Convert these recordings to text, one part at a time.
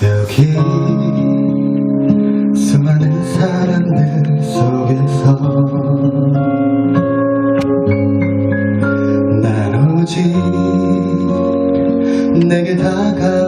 여기 수많은 사람들 속에서 난 오직 내게 다가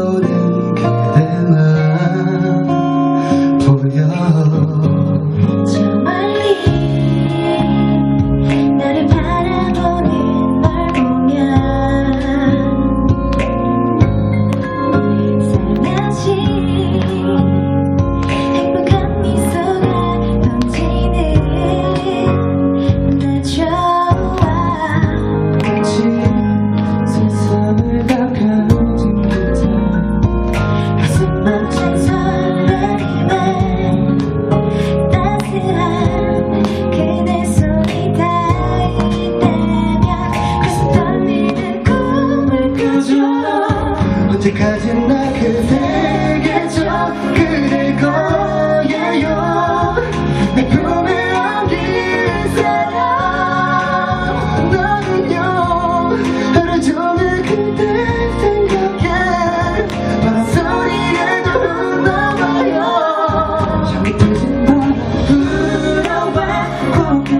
가진 나, 그 대게 저 그릴 거예요. 내 품에 안긴 사람 너는요 하루 종일 그대 생각해 바람소리에도 흘러와요. 전기 터진 바보라고.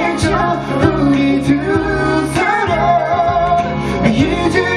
잊어 우리 두 사람 잊어